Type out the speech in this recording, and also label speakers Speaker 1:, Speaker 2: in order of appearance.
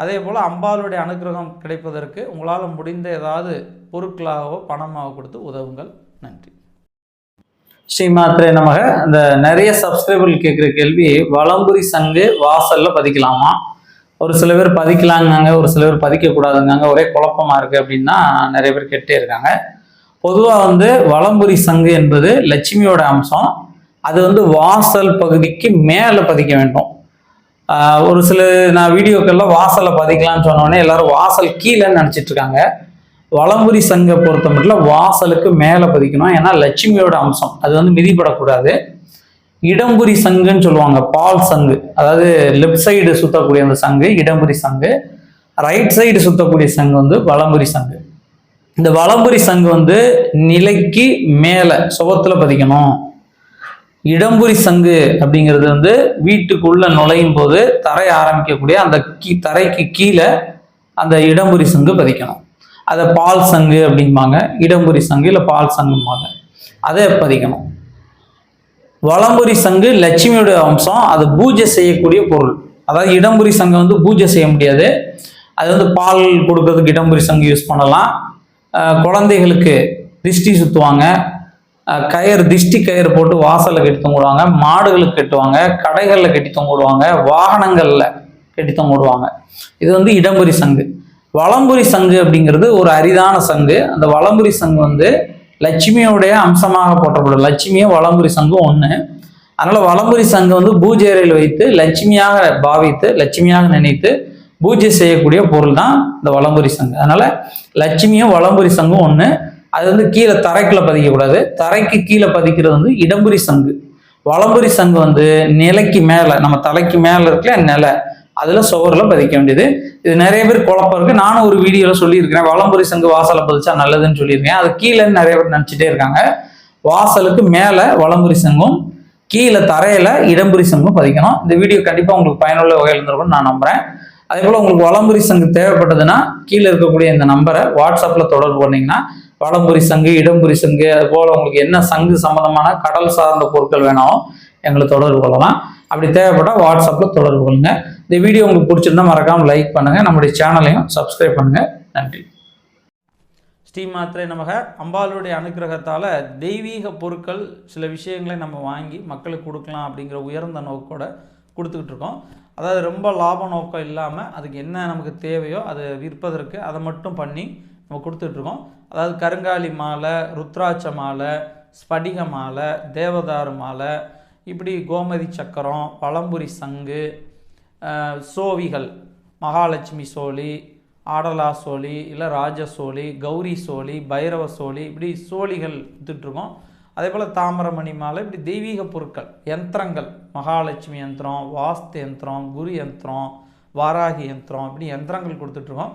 Speaker 1: அதே போல் அம்பாளுடைய அனுகிரகம் கிடைப்பதற்கு உங்களால் முடிந்த ஏதாவது பொருட்களாகவோ பணமாக கொடுத்து உதவுங்கள். நன்றி. ஸ்ரீமாத்ரே நமக. இந்த நிறைய சப்ஸ்கிரைபர்கள் கேட்குற கேள்வி வளம்புரி சங்கு வாசலில் பதிக்கலாமா? ஒரு சில பேர் பதிக்கலாங்காங்க ஒரு சில பேர் பதிக்கக்கூடாதுங்காங்க. ஒரே குழப்பமாக இருக்குது அப்படின்னா நிறைய பேர் கேட்டே இருக்காங்க. பொதுவாக வந்து வளம்புரி சங்கு என்பது லட்சுமியோட அம்சம். அது வந்து வாசல் பகுதிக்கு மேலே பதிக்க வேண்டும். ஒரு சில நான் வீடியோக்கள்ல வாசலை பதிக்கலாம்னு சொன்னோடனே எல்லாரும் வாசல் கீழேன்னு நினச்சிட்டு இருக்காங்க. வளம்புரி சங்கை பொறுத்த மட்டும் வாசலுக்கு மேலே பதிக்கணும். ஏன்னா லட்சுமியோட அம்சம். அது வந்து மிதிப்படக்கூடாது. இடம்புரி சங்குன்னு சொல்லுவாங்க பால் சங்கு. அதாவது லெஃப்ட் சைடு சுத்தக்கூடிய அந்த சங்கு இடம்புரி சங்கு. ரைட் சைடு சுத்தக்கூடிய சங்கு வந்து வளம்புரி சங்கு. இந்த வளம்புரி சங்கு வந்து நிலைக்கு மேலே சுபத்தில் பதிக்கணும். இடம்புரி சங்கு அப்படிங்கிறது வந்து வீட்டுக்குள்ள நுழையும் போது தரைய ஆரம்பிக்கக்கூடிய அந்த கீ தரைக்கு கீழே அந்த இடம்புரி சங்கு பதிக்கணும். அதை பால் சங்கு அப்படிம்பாங்க. இடம்புரி சங்கு இல்லை பால் சங்கும்பாங்க. அதை பதிக்கணும். வளம்புரி சங்கு லட்சுமியோட அம்சம் அது பூஜை செய்யக்கூடிய பொருள். அதாவது இடம்புரி சங்கம் வந்து பூஜை செய்ய முடியாது. அது வந்து பால் கொடுக்கறதுக்கு இடம்புரி சங்கு யூஸ் பண்ணலாம். குழந்தைகளுக்கு திருஷ்டி சுற்றுவாங்க கயிறு திஷ்டி கயிறு போட்டு வாசலில் கட்டி தொங்கிடுவாங்க மாடுகளுக்கு கட்டுவாங்க கடைகளில் கட்டி தொங்கிடுவாங்க வாகனங்களில் கட்டி தொங்கிடுவாங்க இது வந்து இடம்புரி சங்கு. வளம்புரி சங்கு அப்படிங்கிறது ஒரு அரிதான சங்கு. அந்த வளம்புரி சங்கு வந்து லட்சுமியோடைய அம்சமாக போற்றப்படும். லட்சுமியும் வளம்புரி சங்கும் ஒன்று அதனால் வளம்புரி சங்கு வந்து பூஜை அறையில் வைத்து லட்சுமியாக பாவித்து லட்சுமியாக நினைத்து பூஜை செய்யக்கூடிய பொருள் தான் இந்த வளம்புரி சங்கு. அதனால் லட்சுமியும் வளம்புரி சங்கும் ஒன்று அது வந்து கீழே தரைக்குள்ள பதிக்கக்கூடாது தரைக்கு கீழே பதிக்கிறது வந்து இடம்புரி சங்கு. வளம்புரி சங்கு வந்து நிலைக்கு மேலே நம்ம தலைக்கு மேலே இருக்கல நிலை. அதில் சுவரில் பதிக்க வேண்டியது. இது நிறைய பேர் குழப்பம் இருக்குது நானும் ஒரு வீடியோவில் சொல்லியிருக்கிறேன். வளம்புரி சங்கு வாசலை பதிச்சா நல்லதுன்னு சொல்லியிருக்கேன். அது கீழே நிறைய பேர் நினச்சிட்டே இருக்காங்க. வாசலுக்கு மேலே வளம்புரி சங்கும் கீழே தரையில் இடம்புரி சங்கும் பதிக்கணும். இந்த வீடியோ கண்டிப்பாக உங்களுக்கு பயனுள்ள வகையில் இருந்திருக்கும்னு நான் நம்புகிறேன் அதே போல் உங்களுக்கு வளம்புரி சங்கு தேவைப்பட்டதுன்னா கீழே இருக்கக்கூடிய இந்த நம்பரை வாட்ஸ்அப்பில் தொடர்பு பண்ணிங்கன்னா வளம்புரி சங்கு இடம்புரி சங்கு அது போல் உங்களுக்கு என்ன சங்கு சம்மந்தமான கடல் சார்ந்த பொருட்கள் வேணாலும் எங்களை தொடர்பு கொள்ளலாம். அப்படி தேவைப்பட்டால் வாட்ஸ்அப்பில் தொடர்பு கொள்ளுங்க. இந்த வீடியோ உங்களுக்கு பிடிச்சிருந்தா மறக்காமல் லைக் பண்ணுங்கள் நம்முடைய சேனலையும் சப்ஸ்கிரைப் பண்ணுங்கள் நன்றி. ஸ்ரீமாத்திரை நமக. அம்பாளுடைய அனுகிரகத்தால் தெய்வீக பொருட்கள் சில விஷயங்களை நம்ம வாங்கி மக்களுக்கு கொடுக்கலாம் அப்படிங்கிற உயர்ந்த நோக்கோட கொடுத்துக்கிட்டு இருக்கோம். அதாவது ரொம்ப லாப நோக்கம் இல்லாமல் அதுக்கு என்ன நமக்கு தேவையோ அதை விற்பதற்கு அதை மட்டும் பண்ணி நம்ம கொடுத்துட்ருக்கோம். அதாவது கருங்காலி மாலை ருத்ராட்ச மாலை ஸ்படிக மாலை தேவதாரு மாலை இப்படி கோமதி சக்கரம் பழம்புரி சங்கு சோவிகள் மகாலட்சுமி சோழி ஆடலா சோழி இல்லை ராஜ சோழி கௌரி சோழி பைரவ சோழி இப்படி சோழிகள் வித்துட்ருக்கோம். அதே போல் தாமிரமணி மாலை இப்படி தெய்வீக பொருட்கள் யந்திரங்கள் மகாலட்சுமி யந்திரம் வாஸ்து யந்திரம் குரு யந்திரம் வாராகி யந்திரம் இப்படி யந்திரங்கள் கொடுத்துட்ருக்கோம்.